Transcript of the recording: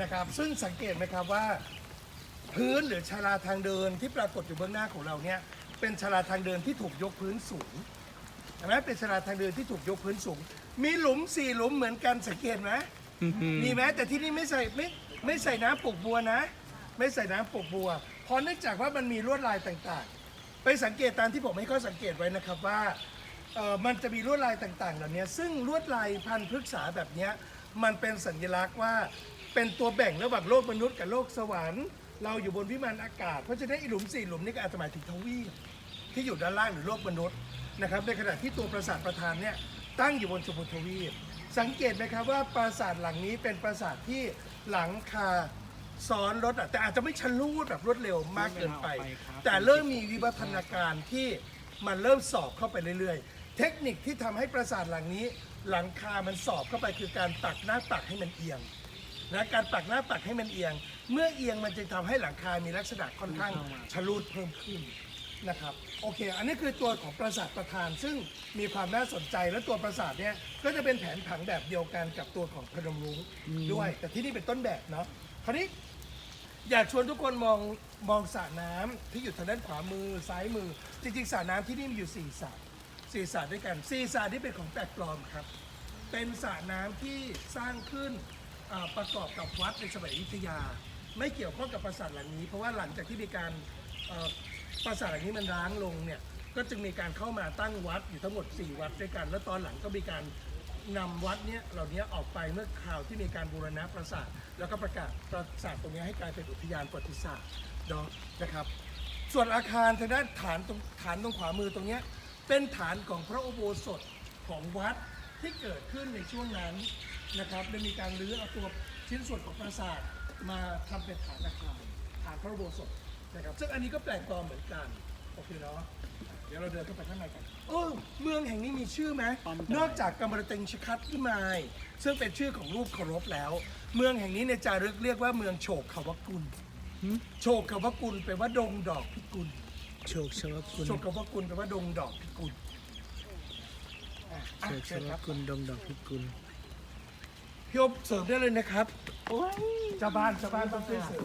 นะครับ ซึ่งสังเกตไหมครับว่า พื้นหรือชาลาทางเดินที่ปรากฏอยู่เบื้องหน้าของเราเนี่ยเป็นชาลาทางเดินที่ถูกยกพื้นสูงเห็นไหมเป็นชาลาทางเดินที่ถูกยกพื้นสูง มีหลุมสี่หลุมเหมือนกันสังเกตไหมมีไหมแต่ที่นี่ไม่ใส่ไม่ไม่ใส่น้ำปลูกบัวนะ ไม่ใส่น้ำปลูกบัวเพราะเนื่องจากว่ามันมีลวดลายต่างๆ ไปสังเกตตามที่ผมให้ข้อสังเกตไว้นะครับว่าเออมันจะมีลวดลายต่างๆ เหล่านี้ซึ่งลวดลายพันธุ์พฤกษาแบบนี้มันเป็นสัญลักษณ์ว่า เป็นตัวแบ่งระหว่างโลกมนุษย์กับโลกสวรรค์ เราอยู่บนวิมานอากาศ เพราะฉะนั้นไอ้หลุมสี่หลุมนี่ก็อาจจะหมายถึงทวีปที่อยู่ด้านล่างหรือโลกมนุษย์นะครับในขณะที่ตัวปราสาทประธานเนี่ยตั้งอยู่บนชมพูทวีป สังเกตไหมครับว่าปราสาทหลังนี้เป็นปราสาทที่หลังคาซ้อนรถอะแต่อาจจะไม่ชะลูดแบบรวดเร็วมากเกินไป แต่เริ่มมีวิวัฒนาการที่มันเริ่มสอบเข้าไปเรื่อยๆ เทคนิคที่ทำให้ปราสาทหลังนี้ หลังคามันสอบเข้าไปคือการตักหน้าตักให้มันเอียง นะการปักหน้าปักให้มันเอียง เมื่อเอียงมันจะทำให้หลังคา มีลักษณะค่อนข้างชะลูดเพิ่มขึ้นนะครับโอเค อันนี้คือตัวของปราสาทประธาน ซึ่งมีความน่าสนใจและตัวปราสาทเนี่ยก็จะเป็นแผนผังแบบเดียวกันกับตัวของพนมรุ้งด้วย แต่ที่นี่เป็นต้นแบบเนาะคราวนี้ อยากชวนทุกคนมองมองสระน้ำที่อยู่ทางด้านขวามือซ้ายมือ จริงๆสระน้ำที่นี่มีอยู่สี่สระสี่สระด้วยกันสี่สระที่เป็นของแปลกปลอมครับ เป็นสระน้ำที่สร้างขึ้น อ่าประกอบกับวัดในสมัยอยุธยา ไม่เกี่ยวข้องกับปราสาทหลังนี้ เพราะว่าหลังจากที่มีการเอ่อปราสาทหลังนี้มันร้างลงเนี่ยก็จึงมีการเข้ามาตั้งวัดอยู่ทั้งหมด 4 วัดด้วยกัน แล้วตอนหลังก็มีการนำวัดเนี้ยเหล่านี้ออกไปเมื่อคราวที่มีการบูรณะปราสาท แล้วก็ประกาศปราสาทตรงนี้ให้กลายเป็นอุทยานประวัติศาสตร์เนาะนะครับ ส่วนอาคารทางด้านฐานตรงฐานตรงขวามือตรงเนี้ยเป็นฐานของพระอุโบสถของวัดที่เกิดขึ้นในช่วงนั้น นะครับได้มีการรื้อเอาตัวชิ้นส่วนของปราสาทมาทำเป็นฐานอาคารฐานพระอุโบสถนะครับซึ่งอันนี้ก็แปลกปลอมเหมือนกันโอเคเนาะเดี๋ยวเราเดินเข้าไปข้างในกันโอ้เมืองแห่งนี้มีชื่อไหมนอกจากกัมรเตงชคัตพิมายซึ่งเป็นชื่อของรูปเคารพแล้ว เมืองแห่งนี้ในจารึกเรียกว่าเมืองโฉกขวกุลโชคคำว่ากุลแปลว่าดงดอกพิกุลโชคชวกุลโชคคำว่ากุลแปลว่าดงดอกพิกุลอะอะโชคชเชิญวครับกุลดงดอกพิกุล พี่อบเสริมได้เลยนะครับเจ้าบ้านเจ้าบ้านต้องช่วยเสริม